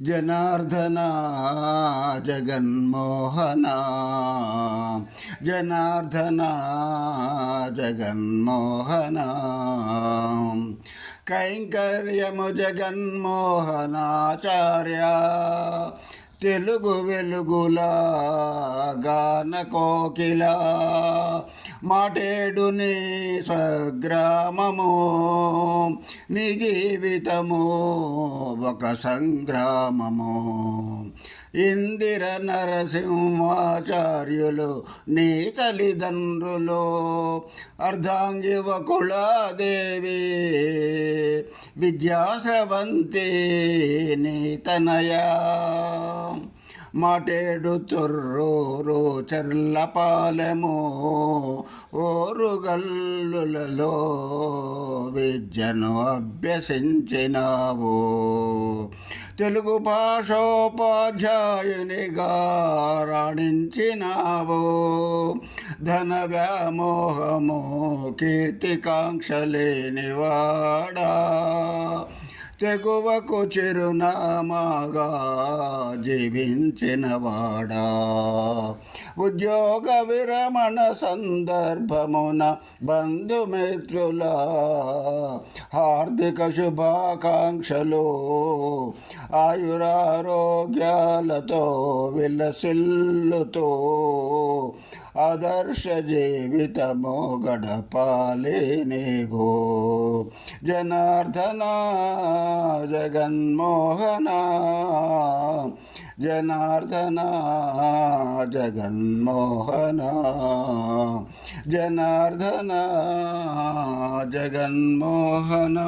జనార్దన జగన్మోహన జనార్దన జగన్మోహన కైంకర్యము జగన్మోహనాచార్య తెలుగు వెలుగుల గాన కోకిల మాటేడు నీ స్వగ్రామము నీ జీవితము ఒక సంగ్రామము. ఇందిర నరసింహాచార్యులు నీ తల్లిదండ్రులు అర్ధాంగివకుళాదేవి విద్యాశ్రవంతి నీ తనయా. మాటేడు తొర్రూరు చెర్లపాలెము ఓరుగల్లులలో విద్యను అభ్యసించినావు. తెలుగు భాషోపాధ్యాయునిగా రాణించినావు. ధన వ్యామోహము కీర్తికాంక్షలేనివాడా తెగువకు చిరునామాగా జీవించినవాడా. ఉద్యోగ విరమణ సందర్భమున బంధుమిత్రుల హార్దిక శుభాకాంక్షలు. ఆయురారోగ్యాలతో విలసిల్లుతో ఆదర్శ జీవితము గడపాలి నీవు జనార్దన జగన్మోహన జనార్దన జగన్మోహన జనార్దన జగన్మోహన.